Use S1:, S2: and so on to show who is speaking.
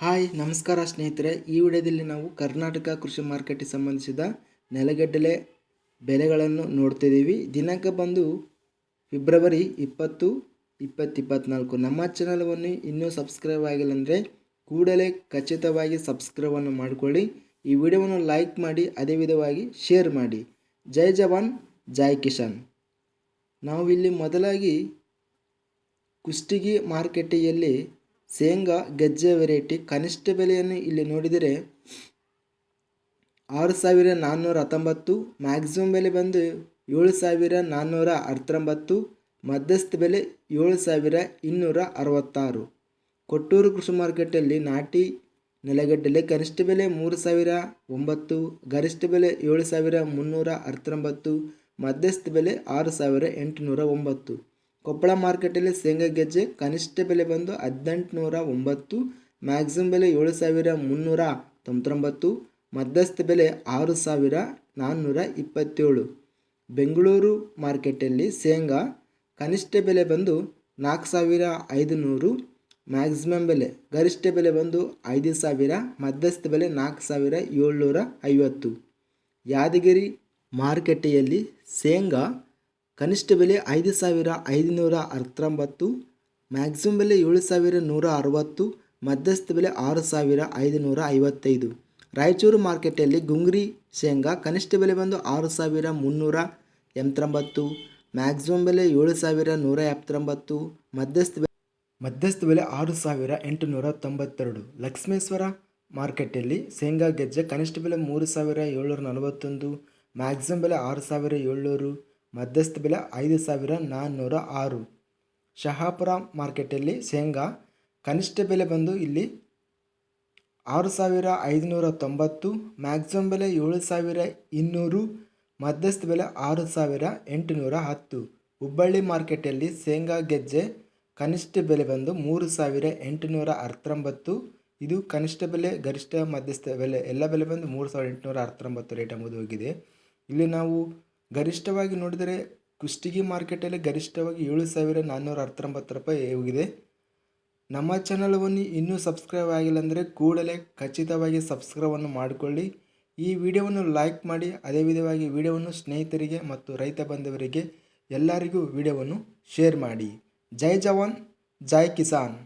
S1: Hi, ನಮಸ್ಕಾರ ಸ್ನೇಹಿತರೆ. ಈ ವಿಡಿಯೋದಲ್ಲಿ ನಾವು ಕರ್ನಾಟಕ ಕೃಷಿ ಮಾರ್ಕೆಟ್ಗೆ ಸಂಬಂಧಿಸಿದ ನೆಲಗಡಲೆ ಬೆಲೆಗಳನ್ನು ನೋಡ್ತಿದ್ದೀವಿ ದಿನಾಂಕ ಬಂದು ಫೆಬ್ರವರಿ ಇಪ್ಪತ್ತು ಇಪ್ಪತ್ತಿಪ್ಪತ್ನಾಲ್ಕು ನಮ್ಮ ಚಾನಲವನ್ನು ಇನ್ನೂ ಸಬ್ಸ್ಕ್ರೈಬ್ ಆಗಿಲ್ಲ ಅಂದರೆ ಕೂಡಲೇ ಖಚಿತವಾಗಿ ಸಬ್ಸ್ಕ್ರೈಬನ್ನು ಮಾಡಿಕೊಳ್ಳಿ. ಈ ವಿಡಿಯೋವನ್ನು ಲೈಕ್ ಮಾಡಿ, ಅದೇ ವಿಧವಾಗಿ ಶೇರ್ ಮಾಡಿ. ಜೈ ಜವಾನ್, ಜೈ ಕಿಶನ್ ನಾವು ಇಲ್ಲಿ ಮೊದಲಾಗಿ ಕುಷ್ಟಗಿ ಮಾರುಕಟ್ಟೆಯಲ್ಲಿ ಶೇಂಗಾ, ಗೆಜ್ಜೆ ವೆರೈಟಿ ಕನಿಷ್ಠ ಬೆಲೆಯನ್ನು ಇಲ್ಲಿ ನೋಡಿದರೆ ಆರು ಸಾವಿರ ನಾನ್ನೂರ ಹತ್ತೊಂಬತ್ತು ಮ್ಯಾಕ್ಸಿಮಮ್ ಬೆಲೆ ಬಂದು ಏಳು ಸಾವಿರ ನಾನ್ನೂರ ಹತ್ತೊಂಬತ್ತು ಮಧ್ಯಸ್ಥ ಬೆಲೆ ಏಳು ಸಾವಿರ ಇನ್ನೂರ ಅರವತ್ತಾರು. ಕೊಟ್ಟೂರು ಕೃಷಿ ಮಾರ್ಕೆಟಲ್ಲಿ ನಾಟಿ ನೆಲಗಡ್ಡೆಲೆ ಕನಿಷ್ಠ ಬೆಲೆ ಮೂರು ಸಾವಿರ ಒಂಬತ್ತು, ಗರಿಷ್ಠ ಬೆಲೆ ಏಳು ಸಾವಿರ ಮುನ್ನೂರ ಹತ್ತೊಂಬತ್ತು ಮಧ್ಯಸ್ಥ ಬೆಲೆ ಆರು ಸಾವಿರ ಎಂಟುನೂರ ಒಂಬತ್ತು. ಕೊಪ್ಪಳ ಮಾರ್ಕೆಟಲ್ಲಿ ಶೇಂಗಾ ಗೆಜ್ಜೆ ಕನಿಷ್ಠ ಬೆಲೆ ಬಂದು ಹದಿನೆಂಟುನೂರ ಒಂಬತ್ತು, ಮ್ಯಾಕ್ಸಿಮಮ್ ಬೆಲೆ ಏಳು ಸಾವಿರ ಮುನ್ನೂರ ತೊಂಬತ್ತೊಂಬತ್ತು, ಮಧ್ಯಸ್ಥ ಬೆಲೆ ಆರು ಸಾವಿರ ನಾನ್ನೂರ ಇಪ್ಪತ್ತೇಳು. ಬೆಂಗಳೂರು ಮಾರ್ಕೆಟಲ್ಲಿ ಶೇಂಗಾ ಕನಿಷ್ಠ ಬೆಲೆ ಬಂದು ನಾಲ್ಕು ಸಾವಿರ ಐದುನೂರು, ಮ್ಯಾಕ್ಸಿಮಮ್ ಬೆಲೆ ಗರಿಷ್ಠ ಬೆಲೆ ಬಂದು ಐದು ಸಾವಿರ, ಮಧ್ಯಸ್ಥ ಬೆಲೆ ನಾಲ್ಕು ಸಾವಿರ ಏಳ್ನೂರ ಐವತ್ತು. ಯಾದಗಿರಿ ಮಾರುಕಟ್ಟೆಯಲ್ಲಿ ಶೇಂಗಾ ಕನಿಷ್ಠ ಬೆಲೆ ಐದು ಸಾವಿರ ಐದುನೂರ ಹತ್ತೊಂಬತ್ತು ಮ್ಯಾಕ್ಸಿಮಮ್ ಬೆಲೆ ಏಳು ಸಾವಿರ ನೂರ ಅರವತ್ತು, ಮಧ್ಯಸ್ಥ ಬೆಲೆ ಆರು ಸಾವಿರ ಐದುನೂರ ಐವತ್ತೈದು. ರಾಯಚೂರು ಮಾರ್ಕೆಟಲ್ಲಿ ಗುಂಗ್ರಿ ಶೇಂಗಾ ಕನಿಷ್ಠ ಬೆಲೆ ಬಂದು ಆರು ಸಾವಿರ ಮುನ್ನೂರ ಎಂಬತ್ತೊಂಬತ್ತು ಮ್ಯಾಕ್ಸಿಮಮ್ ಬೆಲೆ ಏಳು ಸಾವಿರ ನೂರ ಎಪ್ಪತ್ತೊಂಬತ್ತು, ಮಧ್ಯಸ್ಥ ಬೆಲೆ ಮಧ್ಯಸ್ಥ ಬೆಲೆ ಆರು ಸಾವಿರ ಎಂಟುನೂರ ತೊಂಬತ್ತೆರಡು. ಲಕ್ಷ್ಮೇಶ್ವರ ಮಾರ್ಕೆಟಲ್ಲಿ ಶೇಂಗಾ ಗೆಜ್ಜೆ ಕನಿಷ್ಠ ಬೆಲೆ ಮೂರು ಸಾವಿರ ಏಳ್ನೂರ ನಲವತ್ತೊಂದು ಮ್ಯಾಕ್ಸಿಮಮ್ ಬೆಲೆ ಆರು ಸಾವಿರ ಏಳ್ನೂರು ಮಧ್ಯಸ್ಥ ಬೆಲೆ ಐದು ಸಾವಿರ ನಾನ್ನೂರ ಆರು. ಶಹಾಪುರ ಮಾರ್ಕೆಟಲ್ಲಿ ಶೇಂಗಾ ಕನಿಷ್ಠ ಬೆಲೆ ಬಂದು ಇಲ್ಲಿ ಆರು ಸಾವಿರ ಐದುನೂರ ತೊಂಬತ್ತು, ಮ್ಯಾಕ್ಸಿಮಮ್ ಬೆಲೆ ಏಳು ಸಾವಿರ ಇನ್ನೂರು, ಮಧ್ಯಸ್ಥ ಬೆಲೆ ಆರು ಸಾವಿರ ಎಂಟುನೂರ ಹತ್ತು. ಹುಬ್ಬಳ್ಳಿ ಮಾರ್ಕೆಟಲ್ಲಿ ಶೇಂಗಾ ಗೆಜ್ಜೆ ಕನಿಷ್ಠ ಬೆಲೆ ಬಂದು ಮೂರು ಸಾವಿರ ಎಂಟುನೂರ ಹತ್ತೊಂಬತ್ತು ಇದು ಕನಿಷ್ಠ ಬೆಲೆ, ಗರಿಷ್ಠ ಮಧ್ಯಸ್ಥ ಬೆಲೆ, ಎಲ್ಲ ಬೆಲೆ ಬಂದು ಮೂರು ಸಾವಿರದ ಎಂಟುನೂರ ಹತ್ತೊಂಬತ್ತು ರೇಟ್ ಎಂಬುದು ಹೋಗಿದೆ. ಇಲ್ಲಿ ನಾವು ಗರಿಷ್ಠವಾಗಿ ನೋಡಿದರೆ ಕುಷ್ಟಗಿ ಮಾರ್ಕೆಟಲ್ಲಿ ಗರಿಷ್ಠವಾಗಿ ಏಳು ಸಾವಿರ ನಾನ್ನೂರ ಹತ್ತೊಂಬತ್ತು ರೂಪಾಯಿ ಹೋಗಿದೆ. ನಮ್ಮ ಚಾನಲ್ವನ್ನು ಇನ್ನೂ ಸಬ್ಸ್ಕ್ರೈಬ್ ಆಗಿಲ್ಲ ಅಂದರೆ ಕೂಡಲೇ ಖಚಿತವಾಗಿ ಸಬ್ಸ್ಕ್ರೈಬನ್ನು ಮಾಡಿಕೊಳ್ಳಿ. ಈ ವಿಡಿಯೋವನ್ನು ಲೈಕ್ ಮಾಡಿ, ಅದೇ ವಿಧವಾಗಿ ವಿಡಿಯೋವನ್ನು ಸ್ನೇಹಿತರಿಗೆ ಮತ್ತು ರೈತ ಬಾಂಧವರಿಗೆ ಎಲ್ಲರಿಗೂ ವಿಡಿಯೋವನ್ನು ಶೇರ್ ಮಾಡಿ. ಜೈ ಜವಾನ್, ಜೈ ಕಿಸಾನ್.